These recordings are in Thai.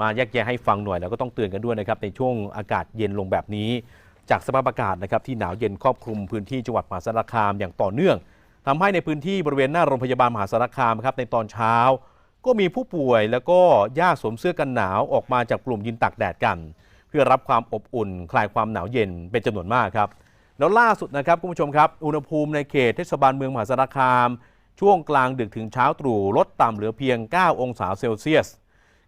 มาแยกแยะให้ฟังหน่อยแล้วก็ต้องเตือนกันด้วยนะครับในช่วงอากาศเย็นลงแบบนี้ จากสภาพอากาศนะครับที่หนาวเย็นครอบคลุมพื้นที่จังหวัดมหาสารคามอย่างต่อเนื่องทำให้ในพื้นที่บริเวณหน้าโรงพยาบาลมหาสารคามครับในตอนเช้า ก็มีผู้ป่วยแล้วก็ญาติสวมเสื้อกันหนาวออกมาจากกลุ่มยืนตากแดดกัน เพื่อรับความอบอุ่น คลายความหนาวเย็นเป็นจำนวนมากครับแล้วล่าสุดนะครับคุณผู้ชมครับอุณหภูมิในเขตเทศบาลเมืองมหาสารคาม ช่วงกลางดึกถึงเช้าตรู่ลดต่ำเหลือเพียง 9 องศาเซลเซียส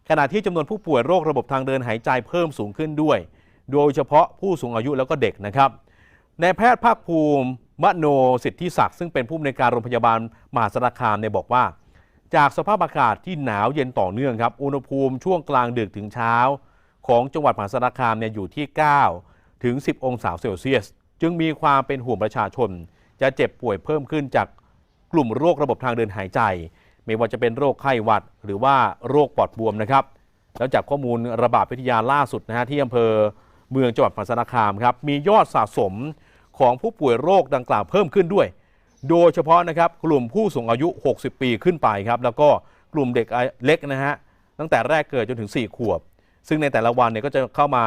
ขณะที่จำนวนผู้ป่วยโรคระบบทางเดินหายใจเพิ่มสูงขึ้นด้วย โดยเฉพาะผู้สูงอายุแล้วก็เด็กนะครับนายแพทย์ภาคภูมิมโนสิทธิศักดิ์ซึ่งเป็นผู้อำนวยการโรงพยาบาลมหาสารคามเนี่ยบอกว่า จากสภาพอากาศที่หนาวเย็นต่อเนื่องครับอุณหภูมิช่วงกลางดึกถึงเช้า ของจังหวัดมหาสารคามเนี่ยอยู่ที่ 9 ถึง 10 องศาเซลเซียส จึงมีความเป็นห่วงประชาชน จะเจ็บป่วยเพิ่มขึ้นจากกลุ่มโรคระบบทางเดินหายใจ ไม่ว่าจะเป็นโรคไข้หวัด หรือว่าโรคปอดบวมนะครับ แล้วจากข้อมูลระบาดวิทยาล่าสุดนะฮะที่อำเภอเมืองจังหวัดมหาสารคามครับมียอดสะสมของผู้ป่วยโรคดังกล่าวเพิ่มขึ้นด้วย โดยเฉพาะนะครับกลุ่มผู้สูงอายุ 60 ปีขึ้นไปครับแล้วก็กลุ่มเด็กเล็กนะฮะตั้งแต่แรกเกิดจนถึง 4 ขวบ ซึ่งในแต่ละวันเนี่ยก็จะเข้ามา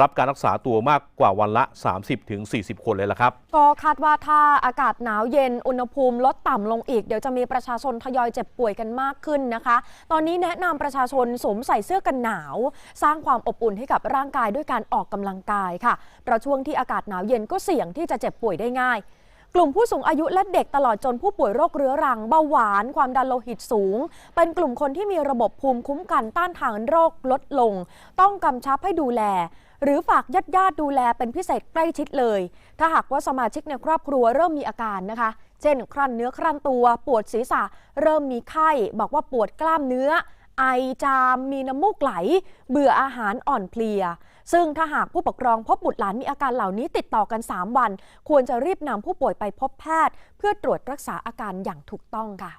รับการรักษาตัวมากกว่าวันละ 30-40ถึง40คนเลยละครับ ก็คาดว่าถ้าอากาศหนาวเย็นอุณหภูมิลดต่ำลงอีก เดี๋ยวจะมีประชาชนทยอยเจ็บป่วยกันมากขึ้นนะคะ ตอนนี้แนะนำประชาชนสวมใส่เสื้อกันหนาว สร้างความอบอุ่นให้กับร่างกายด้วยการออกกำลังกายค่ะเพราะช่วงที่อากาศหนาวเย็นก็เสี่ยงที่จะเจ็บป่วยได้ง่าย กลุ่มผู้สูงอายุและเด็กตลอดจนผู้ป่วยโรคเรื้อรังเบาหวาน ความดันโลหิตสูง เป็นกลุ่มคนที่มีระบบภูมิคุ้มกันต้านทานโรคลดลง ต้องกำชับให้ดูแล หรือฝากญาติญาติดูแลเป็นพิเศษใกล้ชิดเลย ถ้าหากว่าสมาชิกในครอบครัวเริ่มมีอาการนะคะ เช่น ครั่นเนื้อครั่นตัว ปวดศีรษะ เริ่มมีไข้ บอกว่าปวดกล้ามเนื้อ ไอจาม มีน้ำมูกไหล เบื่ออาหารอ่อนเพลีย ซึ่งถ้าหากผู้ปกครองพบบุตรหลานมีอาการเหล่านี้ติดต่อกัน 3 วัน ควรจะรีบนำผู้ป่วยไปพบแพทย์ เพื่อตรวจรักษาอาการอย่างถูกต้องค่ะ